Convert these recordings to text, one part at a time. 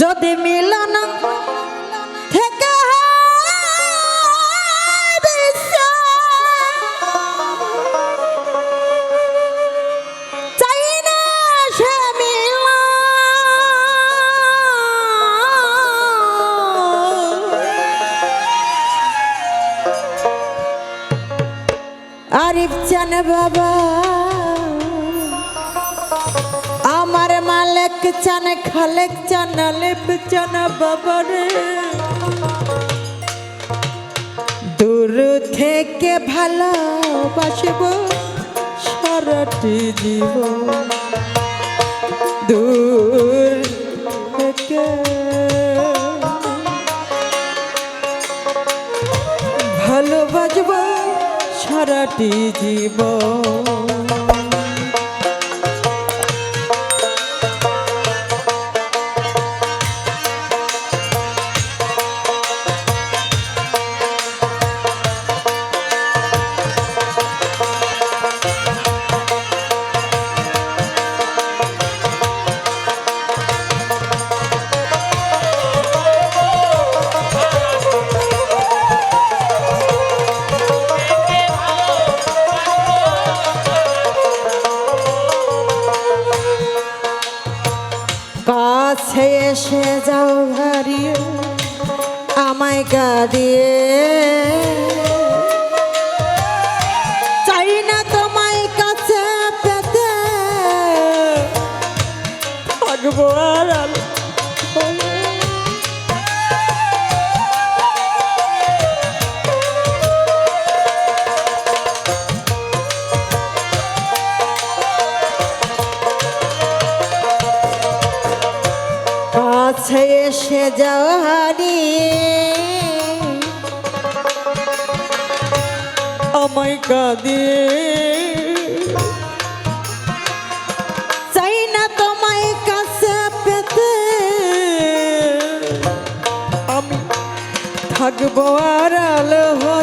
যদি মিলন থেকে। আরিফ চান বাবা আমার মালিক চান খালেক চান আলেপ চান বাবারে দূর থেকে ভালোবাসব, সারাটি জীবন। দূর থেকে। ভালোবাসব, সারাটি জীবন। আমায় গা দিয়ে তোমায় কাছে পেতে। আর কাছে এসে যাও হারিয়ে আমায় কাঁদিয়ে থাকব আর হয়ে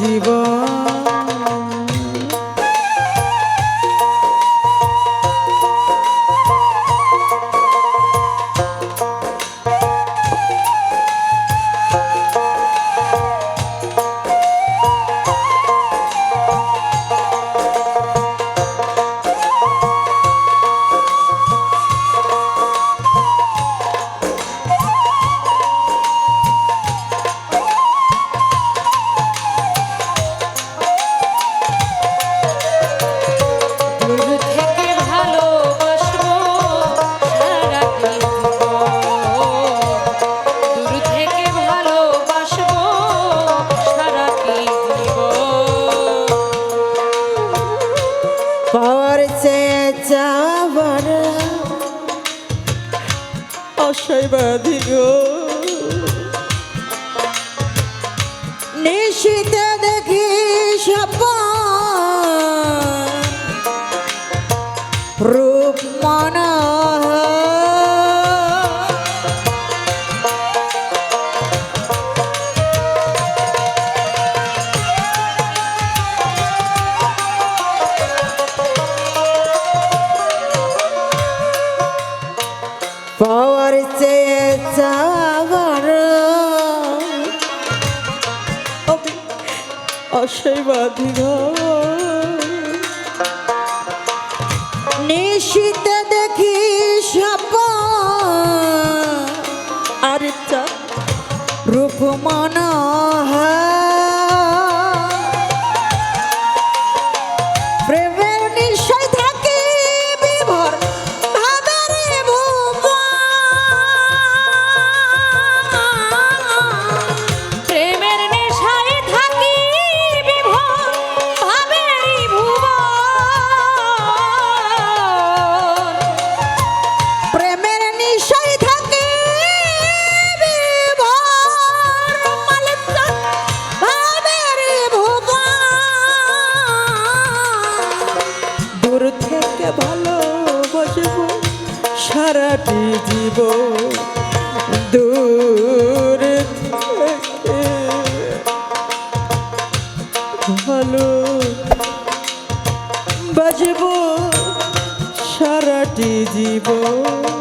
জীবন গো। দেখি আশায় নিশীতে দেখি সাপ আর রূপমান আসব ভালো সারাটি জীবন।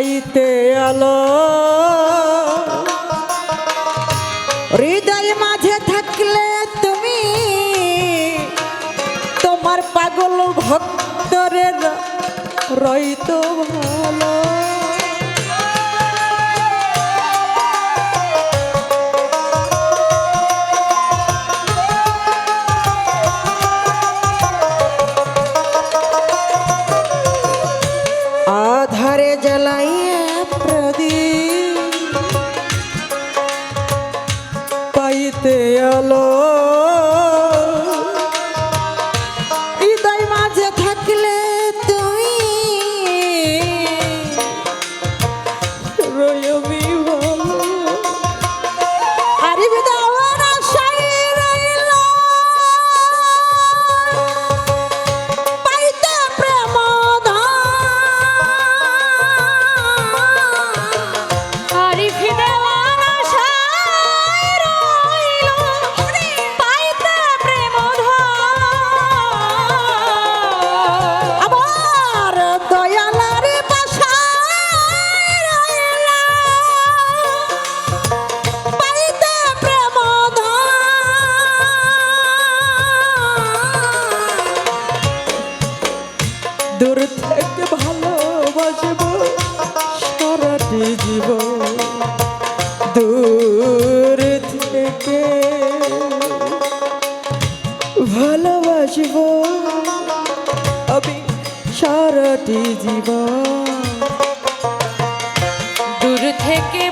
পাইতে আলো। হৃদয় মাঝে থাকলে তুমি তোমার পাগল ভক্তরের রইত ভাই জীব দূর থেকে